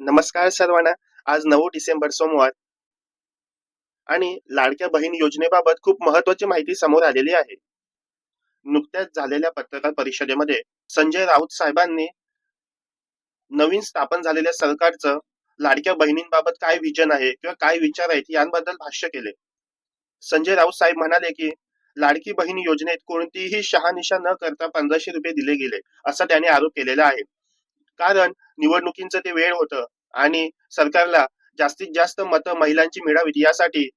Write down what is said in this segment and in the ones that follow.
नमस्कार सर्वांना. आज नऊ डिसेंबर सोमवार. आणि लाडक्या बहीण योजनेबाबत खूप महत्वाची माहिती समोर आलेली आहे. नुकत्याच झालेल्या पत्रकार परिषदेमध्ये संजय राऊत साहेबांनी नवीन स्थापन झालेल्या सरकारचं लाडक्या बहिणींबाबत काय विजन आहे किंवा काय विचार आहेत यांबद्दल भाष्य केले. संजय राऊत साहेब म्हणाले की लाडकी बहीण योजनेत कोणतीही शहानिशा न करता पंधराशे रुपये दिले गेले असा त्यांनी आरोप केलेला आहे. कारण निवडणुकीचं ते वेळ होतं. आणि सरकारला जास्तीत जास्त मतं महिलांची मिळावीत यासाठी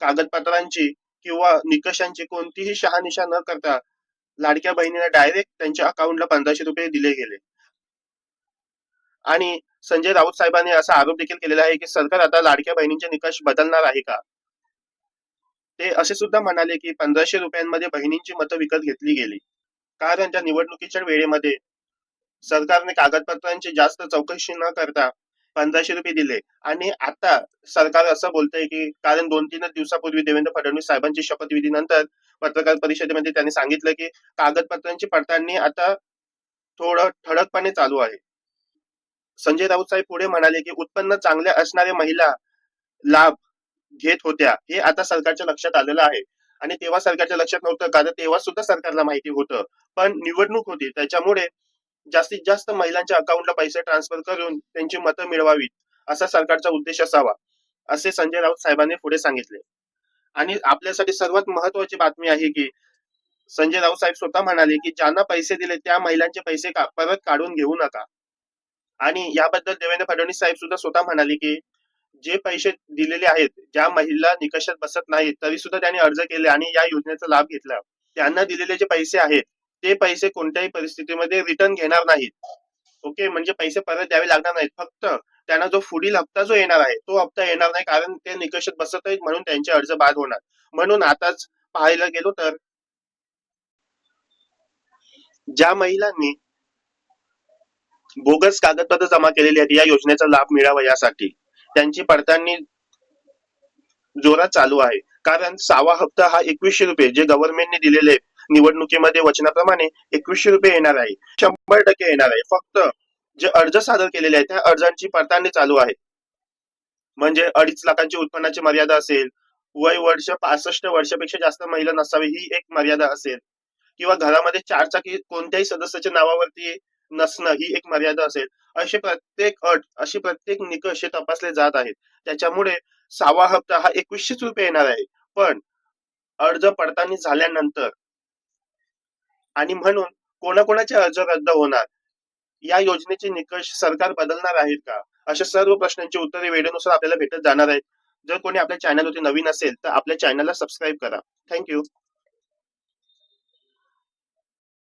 कागदपत्रांची किंवा निकषांची कोणतीही शहानिशा न करता लाडक्या बहिणीला डायरेक्ट त्यांच्या अकाउंटला पंधराशे रुपये दिले गेले. आणि संजय राऊत साहेबांनी असा आरोप देखील केलेला आहे की सरकार आता लाडक्या बहिणींचे निकष बदलणार आहे का? ते असे सुद्धा म्हणाले की पंधराशे रुपयांमध्ये बहिणींची मतं विकत घेतली गेली. कारण त्या निवडणुकीच्या वेळेमध्ये सरकारने कागदपत्रांची जास्त चौकशी न करता पंधराशे रुपये दिले. आणि आता सरकार असं बोलतंय की कारण दोन तीनच दिवसापूर्वी देवेंद्र फडणवीस साहेबांची शपथविधीनंतर पत्रकार परिषदेमध्ये त्यांनी सांगितलं की कागदपत्रांची पडताळणी आता थोडं ठळकपणे चालू आहे. संजय राऊत साहेब पुढे म्हणाले की उत्पन्न चांगले असणाऱ्या महिला लाभ घेत होत्या हे आता सरकारच्या लक्षात आलेलं आहे. आणि तेव्हा सरकारच्या लक्षात नव्हतं कारण तेव्हा सुद्धा सरकारला माहिती होतं. पण निवडणूक होती त्याच्यामुळे जास्तीत जास्त महिलांच्या अकाउंटला पैसे ट्रान्सफर करून त्यांची मतं मिळवावीत असा सरकारचा उद्देश असावा असे संजय राऊत साहेबांनी पुढे सांगितले. आणि आपल्यासाठी सर्वात महत्वाची बातमी आहे की संजय राऊत साहेब स्वतः म्हणाले की ज्यांना पैसे दिले त्या महिलांचे पैसे का परत काढून घेऊ नका. आणि याबद्दल देवेंद्र फडणवीस साहेब सुद्धा स्वतः म्हणाले की जे पैसे दिलेले आहेत ज्या महिला निकषात बसत नाहीत तरी सुद्धा त्यांनी अर्ज केले आणि या योजनेचा लाभ घेतला. त्यांना दिलेले जे पैसे आहेत ते पैसे कोणत्याही परिस्थितीमध्ये रिटर्न घेणार नाहीत. ओके म्हणजे पैसे परत द्यावे लागणार नाहीत. फक्त त्यांना जो पुढील हप्ता जो येणार आहे तो हप्ता येणार नाही कारण ते निकषात बसत आहेत म्हणून त्यांचे अर्ज बाद होणार. म्हणून आताच पाहायला गेलो तर ज्या महिलांनी बोगस कागदपत्र जमा केलेली आहेत या योजनेचा लाभ मिळावा यासाठी. त्यांची पडताळणी जोरात चालू आहे. कारण सहावा हप्ता हा एकवीसशे रुपये जे गव्हर्नमेंटने दिलेले निवडणुकीमध्ये वचनाप्रमाणे एकवीसशे रुपये येणार आहे. शंभर टक्के येणार आहे. फक्त जे अर्ज सादर केलेले आहेत त्या अर्जांची पडताळणी चालू आहे. म्हणजे अडीच लाखांची उत्पन्नाची मर्यादा असेल वय वर्ष पासष्ट वर्षापेक्षा जास्त महिला नसावी ही एक मर्यादा असेल. किंवा घरामध्ये चार चाकी कोणत्याही सदस्याच्या नावावरती नसणं ही एक मर्यादा असेल. असे प्रत्येक अट असे प्रत्येक निकष हे तपासले जात आहेत. त्याच्यामुळे सहावा हप्ता हा एकवीसशेच रुपये येणार आहे. पण अर्ज पडताळणी झाल्यानंतर आणि म्हणून कोणाकोणाचे अर्ज रद्द होणार? या योजनेचे निकष सरकार बदलणार आहेत का? अशा सर्व प्रश्नांची उत्तरे वेळेनुसार आपल्याला भेटत जाणार आहेत. जर कोणी आपल्या चॅनलवरती नवीन असेल तर आपल्या चॅनलला सबस्क्राईब करा. थँक्यू